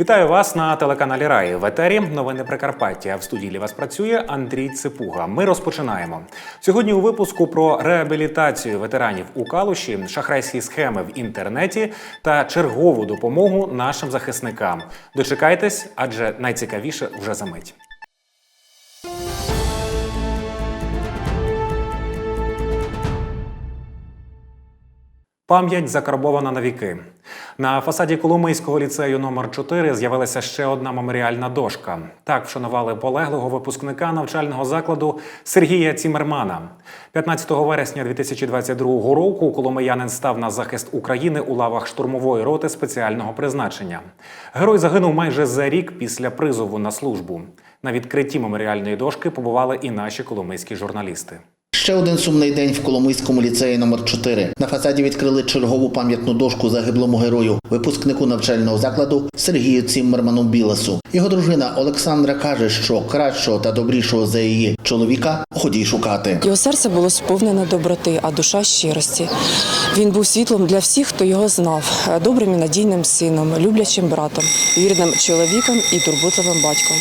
Вітаю вас на телеканалі Раї в етері. Новини Прикарпаття. В студії вас працює Андрій Ципуга. Ми розпочинаємо сьогодні. У випуску про реабілітацію ветеранів у Калуші, шахрайські схеми в інтернеті та чергову допомогу нашим захисникам. Дочекайтесь, адже найцікавіше вже за мить. Пам'ять закарбована на віки. На фасаді Коломийського ліцею номер 4 з'явилася ще одна меморіальна дошка. Так вшанували полеглого випускника навчального закладу Сергія Цімермана. 15 вересня 2022 року коломиянин став на захист України у лавах штурмової роти спеціального призначення. Герой загинув майже за рік після призову на службу. На відкритті меморіальної дошки побували і наші коломийські журналісти. Ще один сумний день в Коломийському ліцеї номер 4 На фасаді відкрили чергову пам'ятну дошку загиблому герою, випускнику навчального закладу Сергію Ціммерману Білесу. Його дружина Олександра каже, що кращого та добрішого за її чоловіка годі й шукати. Його серце було сповнене доброти, а душа щирості. Він був світлом для всіх, хто його знав, добрим і надійним сином, люблячим братом, вірним чоловіком і турботливим батьком.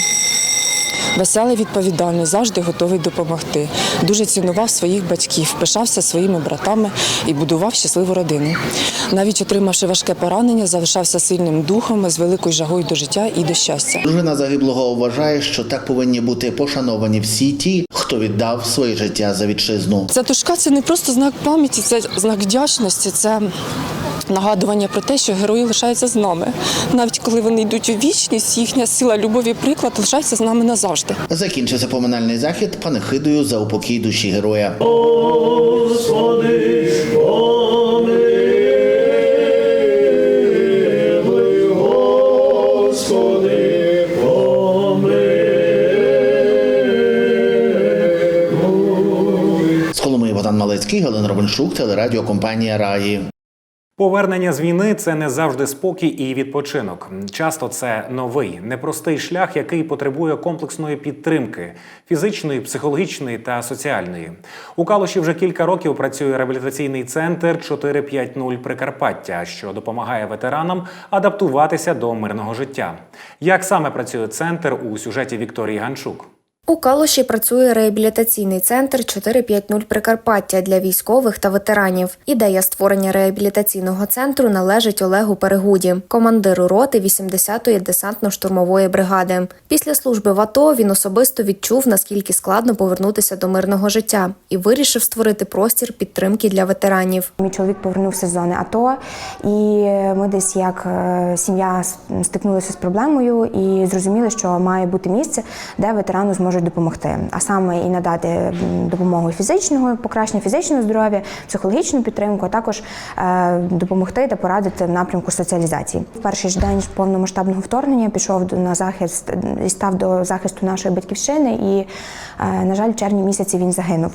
Веселий, відповідальний, завжди готовий допомогти. Дуже цінував своїх батьків, пишався своїми братами і будував щасливу родину. Навіть отримавши важке поранення, залишався сильним духом з великою жагою до життя і до щастя. Дружина загиблого вважає, що так повинні бути пошановані всі ті, хто віддав своє життя за вітчизну. Ця тушка це не просто знак пам'яті, це знак вдячності, це нагадування про те, що герої лишаються з нами. Навіть коли вони йдуть у вічність, їхня сила, любов і приклад лишається з нами назавжди. Закінчився поминальний захід панихидою за упокій душі героя. З Коломиї Богдан Малецький, Галина Робеншук, телерадіокомпанія Раї. Повернення з війни це не завжди спокій і відпочинок. Часто це новий, непростий шлях, який потребує комплексної підтримки фізичної, психологічної та соціальної. У Калуші вже кілька років працює реабілітаційний центр 450 Прикарпаття, що допомагає ветеранам адаптуватися до мирного життя. Як саме працює центр у сюжеті Вікторії Ганчук? У Калуші працює реабілітаційний центр 450 Прикарпаття для військових та ветеранів. Ідея створення реабілітаційного центру належить Олегу Перегуді, командиру роти 80-ї десантно-штурмової бригади. Після служби в АТО він особисто відчув, наскільки складно повернутися до мирного життя, і вирішив створити простір підтримки для ветеранів. Мій чоловік повернувся з зони АТО, і ми десь як е, сім'я стикнулися з проблемою і зрозуміли, що має бути місце, де ветерану зможуть допомогти. А саме і надати допомогу фізичного, покращення фізичного здоров'я, психологічну підтримку, а також е, допомогти та порадити в напрямку соціалізації. В перший ж день повномасштабного вторгнення пішов на захист і став до захисту нашої батьківщини. І, е, на жаль, в червні місяці він загинув.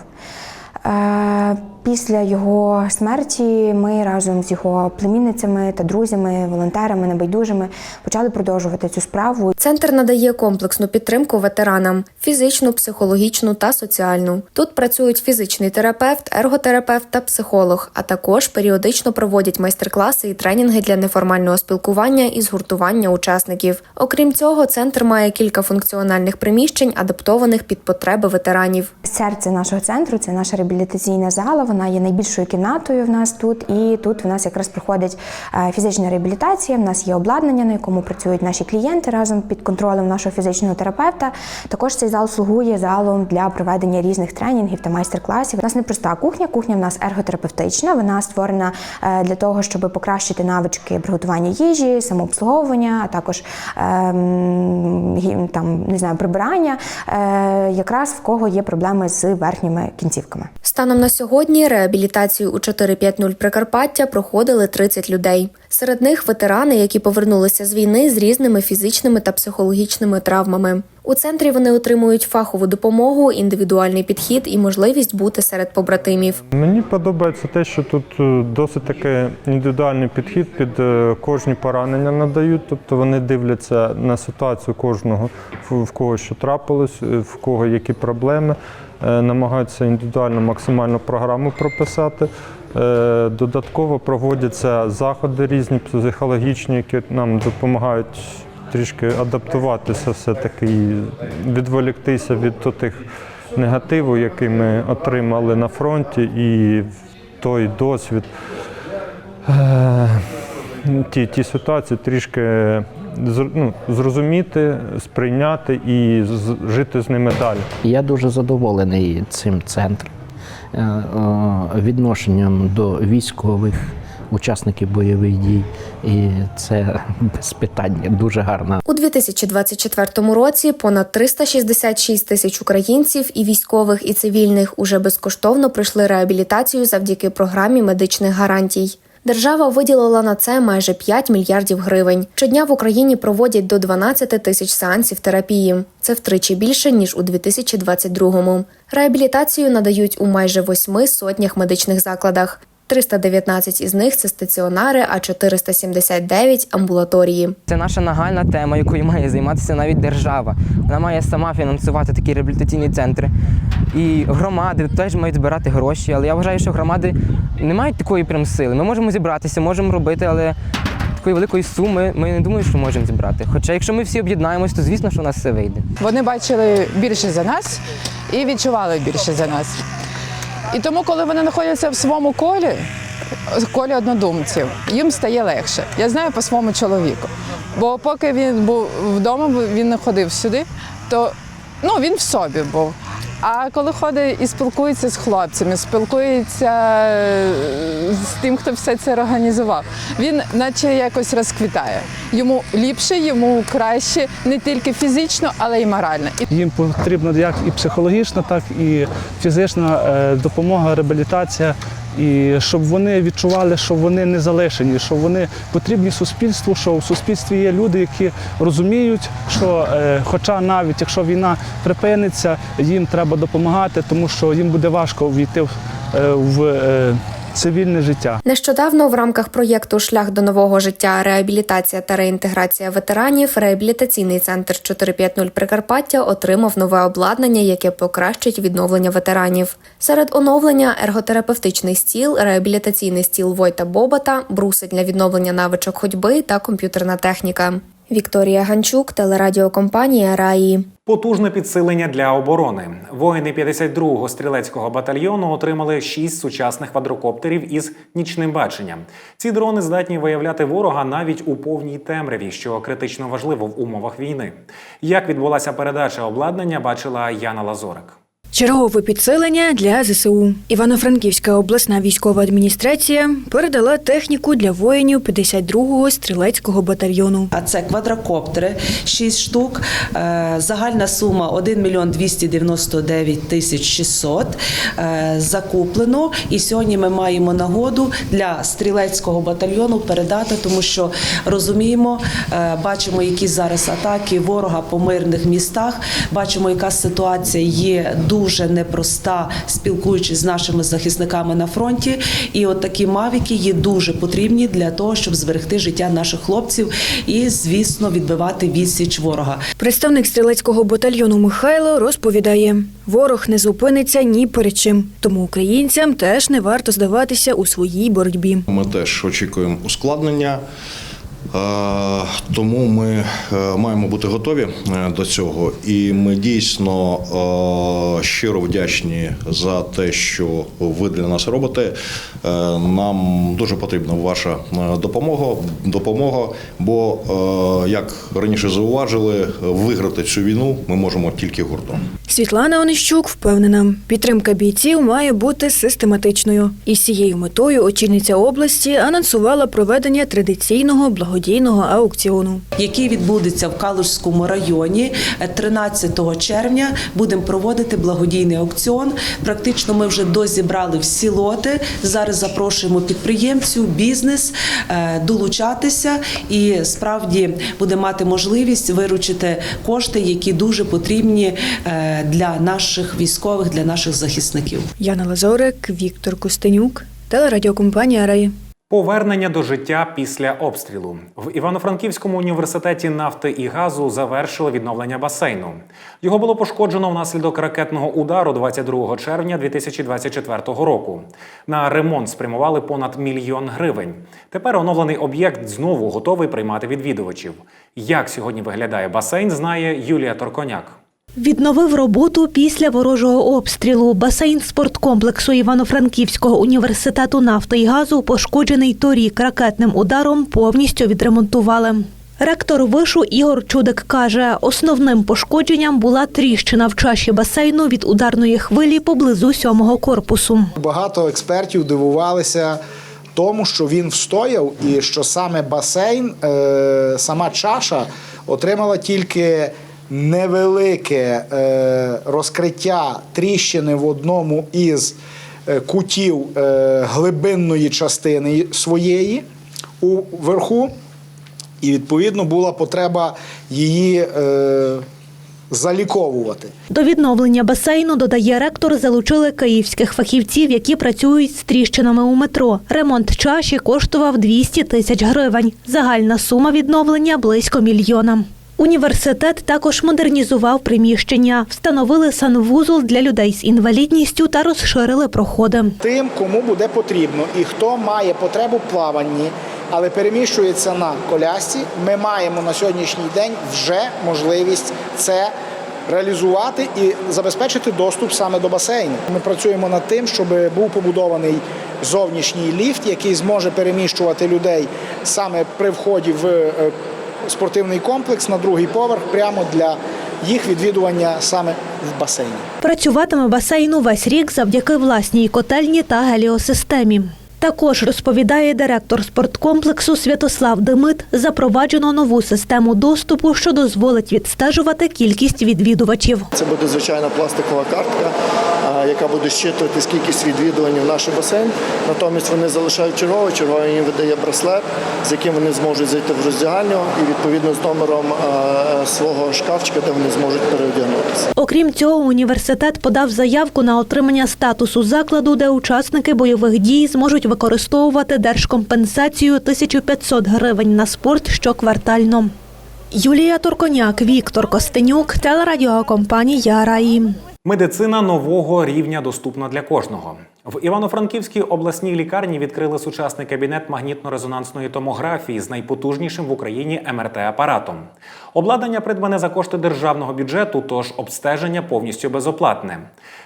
Після його смерті ми разом з його племінницями та друзями, волонтерами, небайдужими почали продовжувати цю справу. Центр надає комплексну підтримку ветеранам: фізичну, психологічну та соціальну. Тут працюють фізичний терапевт, ерготерапевт та психолог, а також періодично проводять майстер-класи і тренінги для неформального спілкування і згуртування учасників. Окрім цього, центр має кілька функціональних приміщень, адаптованих під потреби ветеранів. Серце нашого центру це наша реабілітаційна зала. Вона є найбільшою кімнатою в нас тут, і тут в нас якраз проходить е, фізична реабілітація. В нас є обладнання, на якому працюють наші клієнти разом під контролем нашого фізичного терапевта. Також цей зал слугує залом для проведення різних тренінгів та майстер-класів. У нас не проста кухня. Кухня в нас ерготерапевтична. Вона створена е, для того, щоб покращити навички приготування їжі, самообслуговування, а також ем, там не знаю прибирання, е, якраз в кого є проблеми з верхніми кінцівками. Станом на сьогодні реабілітацію у 450 Прикарпаття проходили 30 людей. Серед них ветерани, які повернулися з війни з різними фізичними та психологічними травмами. У центрі вони отримують фахову допомогу, індивідуальний підхід і можливість бути серед побратимів. Мені подобається те, що тут е, досить таки індивідуальний підхід під е, кожні поранення надають. Тобто вони дивляться на ситуацію кожного, в кого що трапилось, е, в кого які проблеми, намагаються індивідуально максимальну програму прописати. Е, Додатково проводяться заходи різні психологічні, які нам допомагають трішки адаптуватися, все-таки відволіктися від тих негативу, який ми отримали на фронті, і той досвід, е, ті, ті ситуації трішки ну, зрозуміти, сприйняти і жити з ними далі. Я дуже задоволений цим центром, відношенням до військових, учасників бойових дій. І це без питання дуже гарно. У 2024 році понад 366 тисяч українців і військових, і цивільних уже безкоштовно пройшли реабілітацію завдяки програмі медичних гарантій. Держава виділила на це майже 5 мільярдів гривень. Щодня в Україні проводять до 12 тисяч сеансів терапії. Це втричі більше ніж у 2022-му. Реабілітацію надають у майже восьми сотнях медичних закладах. 319 із них це стаціонари, а 479 – амбулаторії. Це наша нагальна тема, якою має займатися навіть держава. Вона має сама фінансувати такі реабілітаційні центри. І громади теж мають збирати гроші. Але я вважаю, що громади не мають такої прям сили. Ми можемо зібратися, можемо робити, але такої великої суми ми не думаю, що можемо зібрати. Хоча, якщо ми всі об'єднаємось, то звісно, що у нас все вийде. Вони бачили більше за нас і відчували більше за нас. І тому, коли вони знаходяться в своєму колі, колі однодумців, їм стає легше. Я знаю по своєму чоловіку. Бо поки він був вдома, він не ходив сюди, то ну, він в собі був. А коли ходить і спілкується з хлопцями, спілкується е, з тим, хто все це організував, він наче якось розквітає. Йому ліпше, йому краще не тільки фізично, але й морально. Їм потрібна як і психологічна, так і фізична е, допомога, реабілітація. І щоб вони відчували, що вони не залишені, що вони потрібні суспільству, що в суспільстві є люди, які розуміють, що е, хоча навіть якщо війна припиниться, їм треба допомагати, тому що їм буде важко війти в, е, е, цивільне життя. Нещодавно в рамках проєкту Шлях до нового життя, реабілітація та реінтеграція ветеранів реабілітаційний центр 450 Прикарпаття отримав нове обладнання, яке покращить відновлення ветеранів. Серед оновлення ерготерапевтичний стіл, реабілітаційний стіл Войта Бобота, бруси для відновлення навичок ходьби та комп'ютерна техніка. Вікторія Ганчук, телерадіокомпанія Раї. Потужне підсилення для оборони. Воїни 52-го стрілецького батальйону отримали шість сучасних квадрокоптерів із нічним баченням. Ці дрони здатні виявляти ворога навіть у повній темряві, що критично важливо в умовах війни. Як відбулася передача обладнання, бачила Яна Лазорик. Чергове підсилення для ЗСУ. Івано-Франківська обласна військова адміністрація передала техніку для воїнів 52-го стрілецького батальйону. А це квадрокоптери, 6 штук. Е, Загальна сума 1 мільйон 299 тисяч 600 е, закуплено. І сьогодні ми маємо нагоду для стрілецького батальйону передати, тому що розуміємо, е, бачимо, які зараз атаки ворога по мирних містах. Бачимо, яка ситуація є дуже непроста, спілкуючись з нашими захисниками на фронті. І от такі мавіки є дуже потрібні для того, щоб зберегти життя наших хлопців і, звісно, відбивати відсіч ворога. Представник стрілецького батальйону Михайло розповідає: ворог не зупиниться ні перед чим, тому українцям теж не варто здаватися у своїй боротьбі. Ми теж очікуємо ускладнення. Е, Тому ми е, маємо бути готові е, до цього, і ми дійсно щиро вдячні за те, що ви для нас робите. Нам дуже потрібна ваша допомога, допомога. Бо, як раніше зауважили, виграти цю війну ми можемо тільки гуртом. Світлана Онищук впевнена, підтримка бійців має бути систематичною. І з цією метою очільниця області анонсувала проведення традиційного благодійного благодійного аукціону. який відбудеться в Калужському районі Е, 13 червня. Будемо проводити благодійний аукціон. Практично ми вже дозібрали всі лоти. Зараз запрошуємо підприємців, бізнес е, долучатися і справді буде мати можливість виручити кошти, які дуже потрібні е, для наших військових, для наших захисників. Яна Лазорик, Віктор Костенюк, телерадіокомпанія Раї. Повернення до життя після обстрілу в Івано-Франківському університеті нафти і газу завершили відновлення басейну. Його було пошкоджено внаслідок ракетного удару 22 червня 2024 року. На ремонт спрямували понад мільйон гривень. Тепер оновлений об'єкт знову готовий приймати відвідувачів. Як сьогодні виглядає басейн, знає Юлія Торконяк. Відновив роботу після ворожого обстрілу. Басейн спорткомплексу Івано-Франківського університету нафти і газу, пошкоджений торік ракетним ударом, повністю відремонтували. Ректор вишу Ігор Чудик каже, основним пошкодженням була тріщина в чаші басейну від ударної хвилі поблизу сьомого корпусу. Багато експертів дивувалися тому, що він встояв, і що саме басейн, е, сама чаша отримала тільки невелике е, розкриття тріщини в одному із е, кутів е, глибинної частини своєї уверху, і відповідно була потреба її заліковувати. До відновлення басейну, додає ректор, залучили київських фахівців, які працюють з тріщинами у метро. Ремонт чаші коштував 200 тисяч гривень. Загальна сума відновлення близько мільйона. Університет також модернізував приміщення, встановили санвузол для людей з інвалідністю та розширили проходи. Тим, кому буде потрібно і хто має потребу плаванні, але переміщується на колясці, ми маємо на сьогоднішній день вже можливість це реалізувати і забезпечити доступ саме до басейну. Ми працюємо над тим, щоб був побудований зовнішній ліфт, який зможе переміщувати людей саме при вході в е, спортивний комплекс на другий поверх, прямо для їх відвідування саме в басейні. Працюватиме басейн увесь рік завдяки власній котельні та геліосистемі. Також розповідає директор спорткомплексу Святослав Демит, запроваджено нову систему доступу, що дозволить відстежувати кількість відвідувачів. Це буде звичайна пластикова картка, яка буде щитувати кількість відвідувань в наш басейн. Натомість вони залишають черговий, черговий їм видає браслет, з яким вони зможуть зайти в роздягальню і відповідно з номером свого шкафчика, де вони зможуть переодягнутися. Окрім цього, університет подав заявку на отримання статусу закладу, де учасники бойових дій зможуть використовувати держкомпенсацію 1500 гривень на спорт щоквартально. Юлія Турконяк, Віктор Костенюк, телерадіокомпанія Раї. Медицина нового рівня доступна для кожного. В Івано-Франківській обласній лікарні відкрили сучасний кабінет магнітно-резонансної томографії з найпотужнішим в Україні МРТ-апаратом. Обладнання придбане за кошти державного бюджету, тож обстеження повністю безоплатне.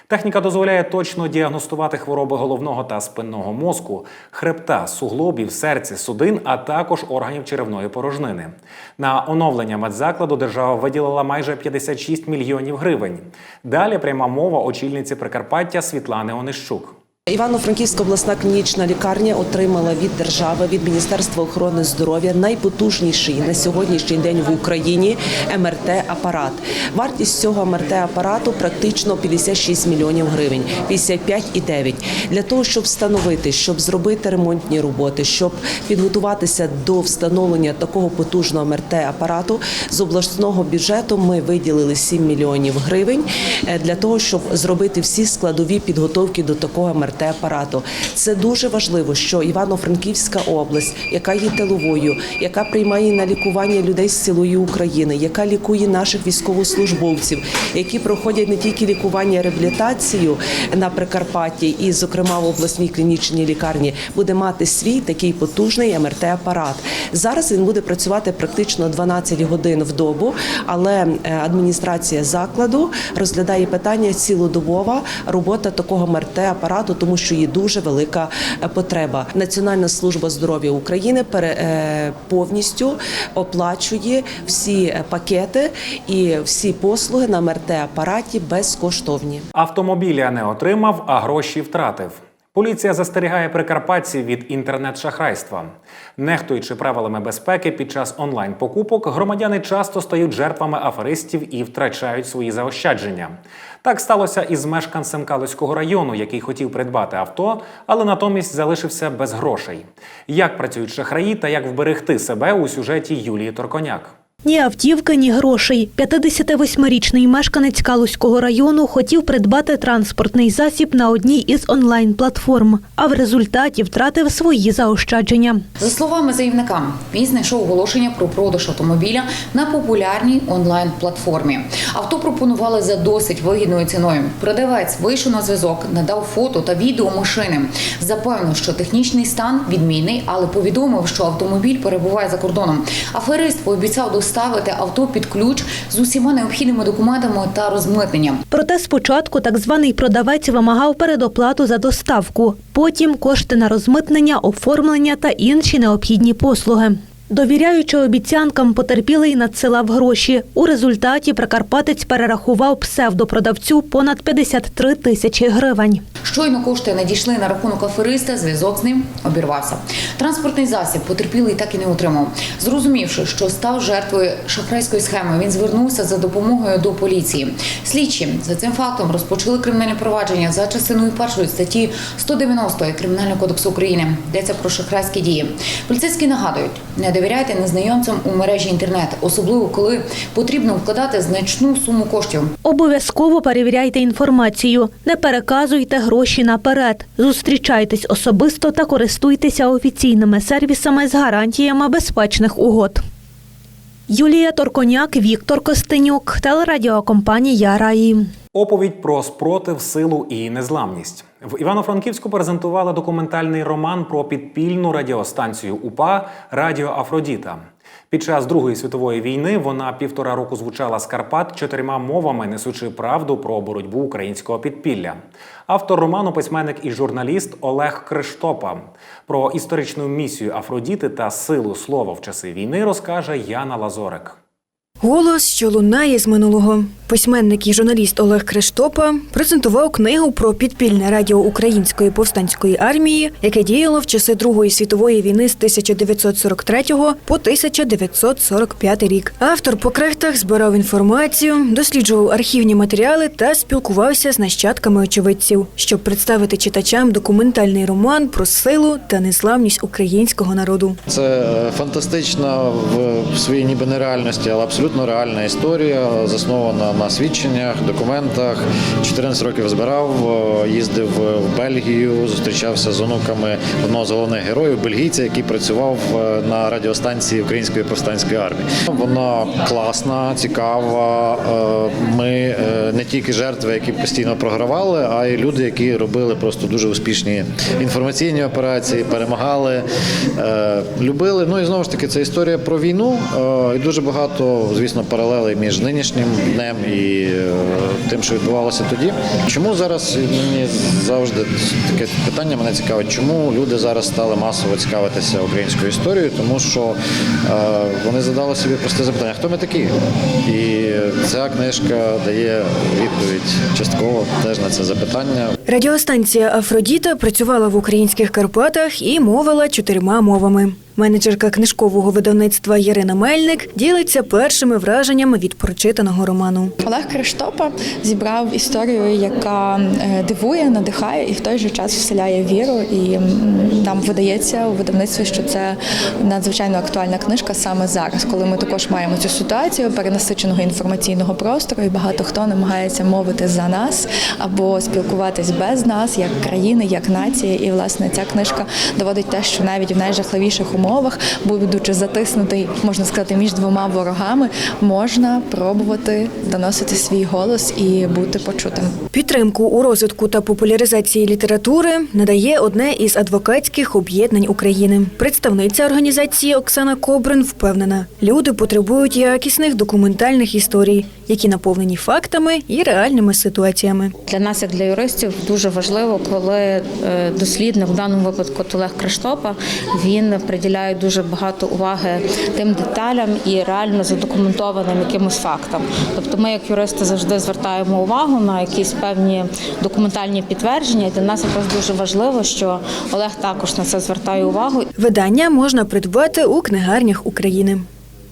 Техніка дозволяє точно діагностувати хвороби головного та спинного мозку, хребта, суглобів, серця, судин, а також органів черевної порожнини. На оновлення медзакладу держава виділила майже 56 мільйонів гривень. Далі пряма мова очільниці Прикарпаття Світлани Онищук. Івано-Франківська обласна клінічна лікарня отримала від держави від Міністерства охорони здоров'я найпотужніший на сьогоднішній день в Україні МРТ-апарат. Вартість цього МРТ-апарату практично 56 мільйонів гривень, 55,9. Для того, щоб встановити, щоб зробити ремонтні роботи, щоб підготуватися до встановлення такого потужного МРТ-апарату з обласного бюджету ми виділили 7 мільйонів гривень е, для того, щоб зробити всі складові підготовки до такого МРТ-апарату. Це дуже важливо, що Івано-Франківська область, яка є тиловою, яка приймає на лікування людей з цілої України, яка лікує наших військовослужбовців, які проходять не тільки лікування, а реабілітацію на Прикарпатті і, зокрема, в обласній клінічній лікарні, буде мати свій такий потужний МРТ-апарат. Зараз він буде працювати практично 12 годин в добу, але е, адміністрація закладу розглядає питання цілодобова робота такого МРТ-апарату, тому що є дуже велика е, потреба. Національна служба здоров'я України е, повністю оплачує всі е, пакети і всі послуги на МРТ-апараті безкоштовні. Автомобіля не отримав, а гроші втратив. Поліція застерігає прикарпатців від інтернет-шахрайства. Нехтуючи правилами безпеки під час онлайн-покупок, громадяни часто стають жертвами аферистів і втрачають свої заощадження. Так сталося із мешканцем Калузького району, який хотів придбати авто, але натомість залишився без грошей. Як працюють шахраї та як вберегти себе у сюжеті Юлії Торконяк. Ні автівки, ні грошей. 58-річний мешканець Калузького району хотів придбати транспортний засіб на одній із онлайн-платформ, а в результаті втратив свої заощадження. За словами заявника, він знайшов оголошення про продаж автомобіля на популярній онлайн-платформі. Авто пропонували за досить вигідною ціною. Продавець вийшов на зв'язок, надав фото та відео машини. Запевнив, що технічний стан відмінний, але повідомив, що автомобіль перебуває за кордоном. Аферист пообіцяв доставити авто під ключ з усіма необхідними документами та розмитненням. Проте спочатку так званий продавець вимагав передоплату за доставку, потім кошти на розмитнення, оформлення та інші необхідні послуги. Довіряючи обіцянкам, потерпілий надсилав гроші. У результаті Прикарпатець перерахував псевдопродавцю понад 53 тисячі гривень. Щойно кошти надійшли на рахунок афериста, зв'язок з ним обірвався. Транспортний засіб потерпілий так і не отримав. Зрозумівши, що став жертвою шахрайської схеми, він звернувся за допомогою до поліції. Слідчі за цим фактом розпочали кримінальне провадження за частиною першої статті 190 Кримінального кодексу України. Йдеться про шахрайські дії. Поліцейські нагадують, не довіряйте незнайомцям у мережі інтернет, особливо коли потрібно вкладати значну суму коштів. Обов'язково перевіряйте інформацію, не переказуйте гроші наперед. Зустрічайтесь особисто та користуйтеся офіційними сервісами з гарантіями безпечних угод. Юлія Торконяк, Віктор Костенюк, телерадіокомпанія Раї. Оповідь про спротив, силу і незламність. В Івано-Франківську презентували документальний роман про підпільну радіостанцію УПА Радіо Афродіта. Під час Другої світової війни вона півтора року звучала з Карпат чотирма мовами, несучи правду про боротьбу українського підпілля. Автор роману, письменник і журналіст Олег Криштопа. Про історичну місію Афродіти та силу слова в часи війни розкаже Яна Лазорик. Голос, що лунає з минулого. Письменник і журналіст Олег Криштопа презентував книгу про підпільне радіо Української повстанської армії, яке діяло в часи Другої світової війни з 1943 по 1945 рік. Автор по крехтах збирав інформацію, досліджував архівні матеріали та спілкувався з нащадками очевидців, щоб представити читачам документальний роман про силу та незламність українського народу. Це фантастична в в своїй ніби нереальності, але абсолютно реальна історія, заснована на свідченнях, документах. 14 років збирав, е, їздив в Бельгію, зустрічався з онуками одного з головних героїв, бельгійця, який працював е, на радіостанції Української повстанської армії. Вона класна, цікава. Е, Ми не тільки жертви, які постійно програвали, а й люди, які робили просто дуже успішні інформаційні операції, перемагали, любили. Ну і знову ж таки, це історія про війну. І дуже багато, звісно, паралелей між нинішнім днем і е, тим, що відбувалося тоді. Чому зараз мені завжди таке питання мене цікавить, чому люди зараз стали масово цікавитися українською історією? Тому що е, вони задали собі просте запитання: хто ми такі? І ця книжка дає відповідь частково теж на це запитання. Радіостанція Афродіта працювала в українських Карпатах і мовила чотирма мовами. Менеджерка книжкового видавництва Ярина Мельник ділиться першими враженнями від прочитаного роману. Олег Криштопа зібрав історію, яка е, дивує, надихає і в той же час вселяє віру. І нам видається у видавництві, що це надзвичайно актуальна книжка саме зараз, коли ми також маємо цю ситуацію перенасиченого інформаційного простору, і багато хто намагається мовити за нас або спілкуватись без нас, як країни, як нації. І власне ця книжка доводить те, що навіть в найжахливіших умовах, будучи затиснутий, можна сказати, між двома ворогами, можна пробувати доносити свій голос і бути почутим. Підтримку у розвитку та популяризації літератури надає одне із адвокатських об'єднань України. Представниця організації Оксана Кобрин впевнена, люди потребують якісних документальних історій, які наповнені фактами і реальними ситуаціями. Для нас, як для юристів, дуже важливо, коли е, дослідник, в даному випадку Олег Криштопа, він приділяє дуже багато уваги тим деталям і реально задокументованим якимось фактам. Тобто, ми, як юристи, завжди звертаємо увагу на якісь певні документальні підтвердження. І Для нас якраз дуже важливо, що Олег також на це звертає увагу. Видання можна придбати у книгарнях України.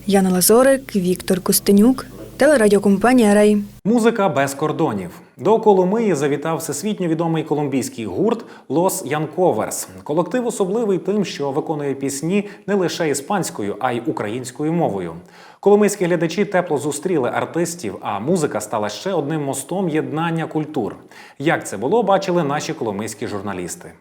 Яна Лазорик, Віктор Костенюк, телерадіокомпанія Рай. Музика без кордонів. До Коломиї завітав всесвітньо відомий колумбійський гурт Лос Янковерс. Колектив особливий тим, що виконує пісні не лише іспанською, а й українською мовою. Коломийські глядачі тепло зустріли артистів, а музика стала ще одним мостом єднання культур. Як це було, бачили наші коломийські журналісти.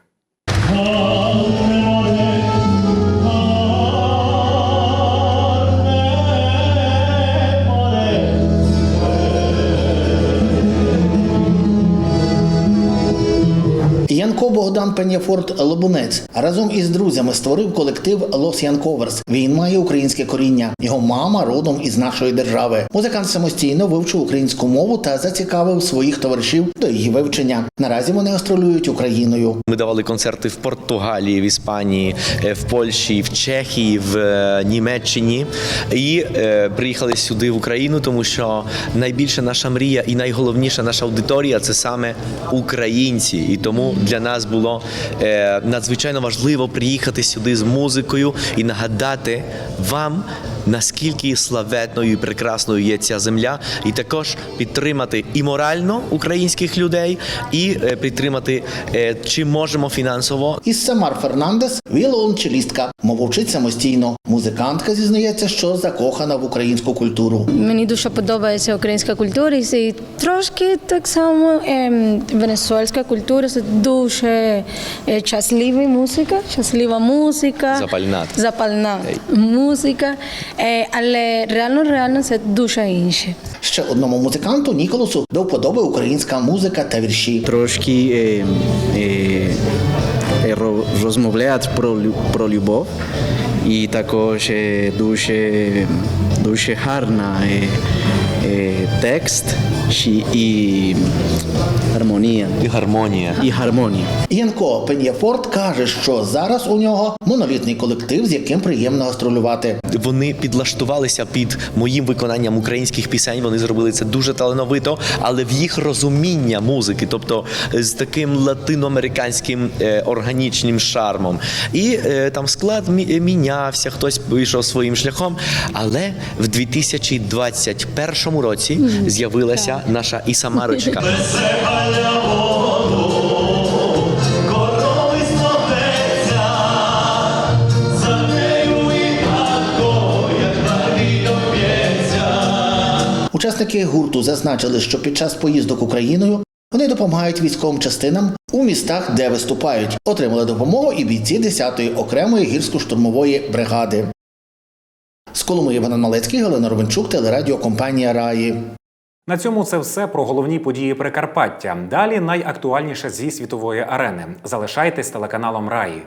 Богдан Пеняфорт Лобунець разом із друзями створив колектив Лос Янковерс. Він має українське коріння. Його мама родом із нашої держави. Музикант самостійно вивчив українську мову та зацікавив своїх товаришів до її вивчення. Наразі вони гастролюють Україною. Ми давали концерти в Португалії, в Іспанії, е, в Польщі, в Чехії, в е, Німеччині і е, приїхали сюди в Україну, тому що найбільша наша мрія і найголовніша наша аудиторія це саме українці. І тому для нас було е, надзвичайно важливо приїхати сюди з музикою і нагадати вам. Наскільки славетною і прекрасною є ця земля, і також підтримати і морально українських людей, і е, підтримати е, чим можемо фінансово. Іссамар Фернандес віолончелістка. Мову вчить самостійно. Музикантка зізнається, що закохана в українську культуру. Мені дуже подобається українська культура і трошки так само ем, венесуельська культура. Це дуже е, щаслива музика, щаслива музика, Запальна. запальна музика. Е, але реально, реально це дуже інше. Ще одному музиканту Ніколасу до вподоби українська музика та вірші. Трошки е, е, е, ро- розмовляють про, лю- про любов і також е, дуже, дуже гарна е, е, текст і гармонія. І гармонія. І гармонія. Янко Пенєфорт каже, що зараз у нього монолітний колектив, з яким приємно гастролювати. Вони підлаштувалися під моїм виконанням українських пісень. Вони зробили це дуже талановито, але в їх розуміння музики, тобто з таким латиноамериканським е, органічним шармом. І е, там склад мі- мінявся, хтось пішов своїм шляхом. Але в 2021 році з'явилася наша Ісамарочка. Учасники гурту зазначили, що під час поїздок Україною вони допомагають військовим частинам у містах, де виступають. Отримали допомогу і бійці 10-ї окремої гірсько-штурмової бригади. З Коломиї Іван Малецький, Галина Ровенчук, телерадіокомпанія Раї. На цьому це все про головні події Прикарпаття. Далі найактуальніше зі світової арени. Залишайтесь телеканалом Раї.